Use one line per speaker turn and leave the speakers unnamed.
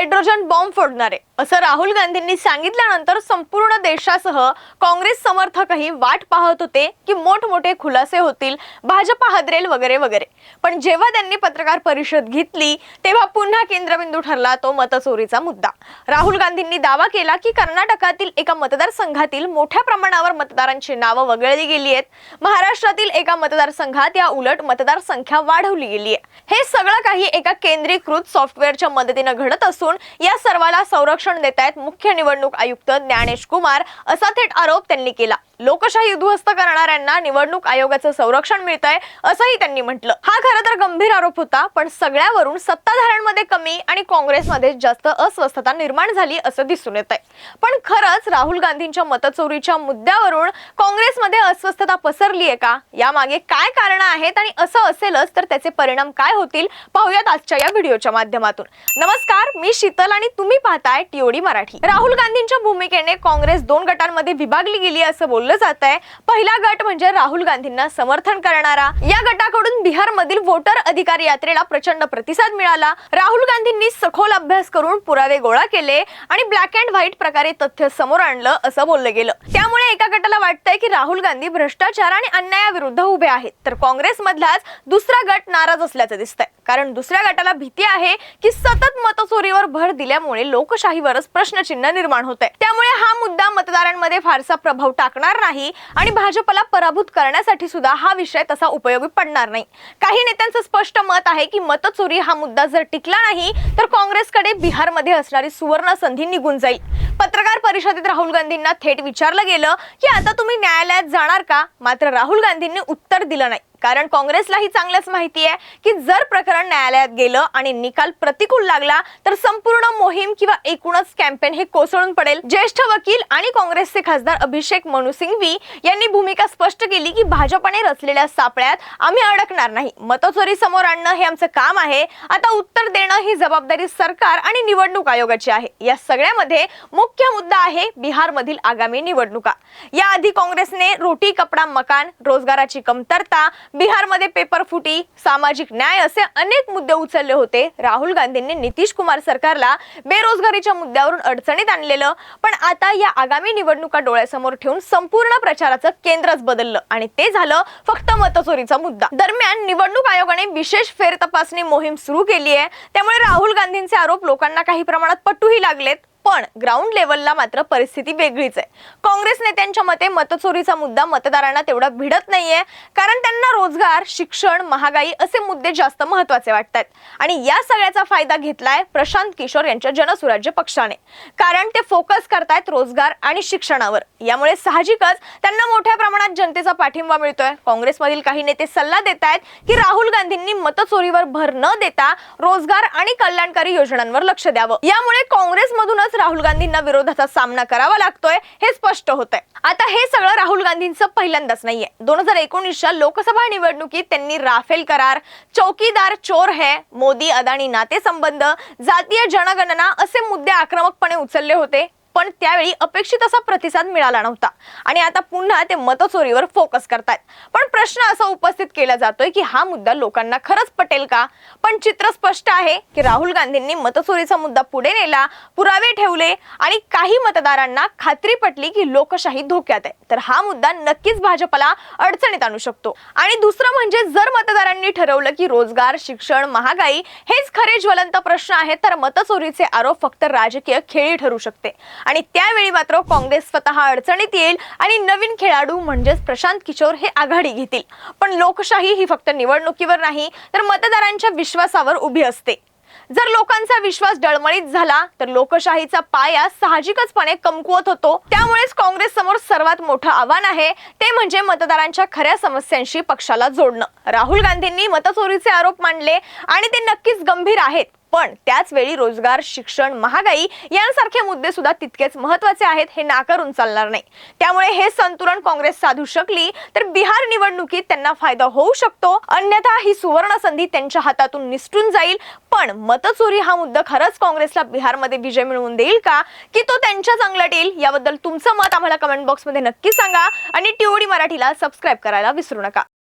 Hydrogen bomb फोडणारे. असं राहुल गांधींनी सांगितल्यानंतर संपूर्ण देशासह काँग्रेस समर्थकही वाट पाहत होते की मोठमोठे खुलासे होतील भाजपा हदरेल वगैरे वगैरे. पण जेव्हा त्यांनी पत्रकार परिषद घेतली तेव्हा पुन्हा केंद्रबिंदू ठरला तो मतचोरीचा मुद्दा. राहुल गांधींनी दावा केला की कर्नाटकातील एका मतदारसंघातील मोठ्या प्रमाणावर मतदारांची नावं वगळली गेली आहेत. महाराष्ट्रातील एका मतदारसंघात या उलट मतदारसंख्या वाढवली गेली आहे. हे सगळं काही एका केंद्रीकृत सॉफ्टवेअरच्या मदतीनं घडत असून असून या सर्वाला संरक्षण देत आहेत मुख्य निवडणूक आयुक्त ज्ञानेश कुमार. असा थेट आरोप त्यांनी केला. लोकशाही उद्ध्वस्त करणाऱ्यांना निवडणूक आयोगाचं संरक्षण मिळत आहे असंही त्यांनी म्हटलं. हा खरं तर गंभीर आरोप होता पण सगळ्यावरून सत्ताधाऱ्यांमध्ये कमी आणि काँग्रेसमध्ये जास्त अस्वस्थता निर्माण झाली असं दिसून येत आहे पण खरंच राहुल गांधींच्या मतचोरीच्या मुद्द्यावरून काँग्रेसमध्ये अस्वस्थता पसरली आहे का? यामागे काय कारण आहेत आणि असं असेलच तर त्याचे परिणाम काय होतील? पाहूयात आजच्या या व्हिडिओच्या माध्यमातून. नमस्कार मी शीतल आणि तुम्ही पाहताय टीओडी मराठी. राहुल गांधींच्या भूमिकेने काँग्रेस दोन गटांमध्ये विभागली गेली असं बोललं जात आहे पहिला गट म्हणजे राहुल गांधींना समर्थन करणारा. या गटाकडून बिहार मधील वोटर अधिकार यात्रेला प्रचंड प्रतिसाद मिळाला. राहुल गांधींनी सखोल अभ्यास करून पुरावे गोळा केले आणि ब्लॅक अँड व्हाईट प्रकारे तथ्य समोर आणलं असं बोललं गेलं. त्यामुळे एका गटाला वाटतंय की राहुल गांधी भ्रष्टाचार आणि अन्यायाविरुद्ध उभे आहेत. तर काँग्रेस मधलाच दुसरा गट नाराज असल्याचं दिसतंय. कारण दुसऱ्या गटाला भीती आहे की सतत मतचोरीवर भर दिल्यामुळे लोकशाहीवरच प्रश्नचिन्ह निर्माण होत आहे त्यामुळे हा मुद्दा मतदारांमध्ये फारसा प्रभाव टाकणार नाही आणि भाजपला पराभूत करण्यासाठी सुद्धा हा विषय तसा उपयोगी पडणार नाही. काही नेत्यांचं स्पष्ट मत आहे की मतचोरी हा मुद्दा जर टिकला नाही तर काँग्रेसकडे बिहारमध्ये असणारी सुवर्ण संधी निघून जाईल. पत्रकार परिषदेत राहुल गांधींना थेट विचारलं गेलं की आता तुम्ही न्यायालयात जाणार का? मात्र राहुल गांधींनी उत्तर दिलं नाही. कारण काँग्रेसलाही चांगलंच माहिती आहे की जर प्रकरण न्यायालयात गेलं आणि निकाल प्रतिकूल लागला तर संपूर्ण मोहीम किंवा एकूणच कॅम्पेन हे कोसळून पडेल. ज्येष्ठ वकील आणि काँग्रेसचे खासदार अभिषेक मनु सिंघवी यांनी भूमिका स्पष्ट केली की भाजपने रचलेल्या सापळ्यात आम्ही अडकणार नाही. मतचोरी समोर आणणं हे आमचं काम आहे. आता उत्तर देणं ही जबाबदारी सरकार आणि निवडणूक आयोगाची आहे. या सगळ्यामध्ये मुख्य मुद्दा आहे बिहारमधील आगामी निवडणुका. याआधी काँग्रेसने रोटी कपडा मकान रोजगाराची कमतरता बिहारमध्ये पेपर फुटी सामाजिक न्याय असे अनेक मुद्दे उचलले होते. राहुल गांधींनी नितीश कुमार सरकारला बेरोजगारीच्या मुद्द्यावरून अडचणीत आणलेलं पण आता या आगामी निवडणुका डोळ्यासमोर ठेवून संपूर्ण प्रचाराचं केंद्रच बदललं आणि ते झालं फक्त मतचोरीचा मुद्दा. दरम्यान निवडणूक आयोगाने विशेष फेर तपासणी मोहीम सुरू केली आहे त्यामुळे राहुल गांधींचे आरोप लोकांना काही प्रमाणात पटूही लागलेत. पण ग्राउंड लेवलला मात्र परिस्थिती वेगळीच आहे. काँग्रेस नेत्यांच्या मते मतचोरीचा मुद्दा मतदारांना तेवढा भिडत नाहीये कारण त्यांना रोजगार शिक्षण महागाई असे मुद्दे जास्त महत्त्वाचे वाटतात. आणि या सगळ्याचा फायदा घेतलाय प्रशांत किशोर यांच्या जनसुराज्य पक्षाने. कारण ते फोकस करतायत रोजगार आणि शिक्षणावर. यामुळे साहजिकच त्यांना मोठ्या प्रमाणात जनतेचा पाठिंबा मिळतोय. काँग्रेसमधील काही नेते सल्ला देत आहेत की राहुल गांधींनी मतचोरीवर भर न देता रोजगार आणि कल्याणकारी योजनांवर लक्ष द्यावं. यामुळे काँग्रेसमधूनच राहुल गांधींना विरोधाचा सामना करावा लागतोय हे स्पष्ट होत आहे आता हे सगळं राहुल गांधींचं पहिल्यांदाच नाहीये. दोन हजार एकोणीसच्या लोकसभा निवडणुकीत त्यांनी राफेल करार चौकीदार चोर है मोदी अदानी नातेसंबंध जातीय जनगणना असे मुद्दे आक्रमकपणे उचलले होते. पण त्यावेळी अपेक्षित असा प्रतिसाद मिळाला नव्हता. आणि आता पुन्हा ते मतचोरीवर फोकस करतायत. पण प्रश्न असा उपस्थित केला जातोय की हा मुद्दा लोकांना खरंच पटेल का? पण चित्र स्पष्ट आहे की राहुल गांधींनी मतचोरीचा मुद्दा पुढे नेला पुरावे ठेवले आणि काही मतदारांना खात्री पटली की लोकशाही धोक्यात आहे. तर हा मुद्दा नक्कीच भाजपला अडचणीत आणू शकतो. आणि दुसरं म्हणजे जर मतदारांनी ठरवलं की रोजगार शिक्षण महागाई हेच खरे ज्वलंत प्रश्न आहेत तर मतचोरीचे आरोप फक्त राजकीय खेळी ठरू शकते. आणि त्यावेळी मात्र काँग्रेस स्वतः अडचणीत येईल आणि नवीन खेळाडू म्हणजेच प्रशांत किशोर हे आघाडी घेतील. पण लोकशाही ही फक्त निवडणुकीवर नाही तर मतदारांच्या विश्वासावर उभी असते. जर लोकांचा विश्वास डळमळीत झाला तर लोकशाहीचा पाया साहजिकचपणे कमकुवत होतो. त्यामुळेच काँग्रेस समोर सर्वात मोठं आव्हान आहे ते म्हणजे मतदारांच्या खऱ्या समस्यांशी पक्षाला जोडणं. राहुल गांधींनी मतचोरीचे आरोप मांडले आणि ते नक्कीच गंभीर आहेत. पण त्याच वेळी रोजगार शिक्षण महागाई यांसारखे मुद्दे सुद्धा तितकेच महत्त्वाचे आहेत हे नाकारून चालणार नाही. त्यामुळे हे संतुलन काँग्रेस साधू शकली तर बिहार निवडणुकीत त्यांना फायदा होऊ शकतो. अन्यथा ही सुवर्ण संधी त्यांच्या हातातून निसटून जाईल. पण मतचोरी हा मुद्दा खरंच काँग्रेसला बिहारमध्ये विजय मिळवून देईल का? की तो त्यांच्या चांगल्यात येईल? याबद्दल तुमचं मत आम्हाला कमेंट बॉक्समध्ये नक्की सांगा. आणि टीओडी मराठीला सबस्क्राईब करायला विसरू नका.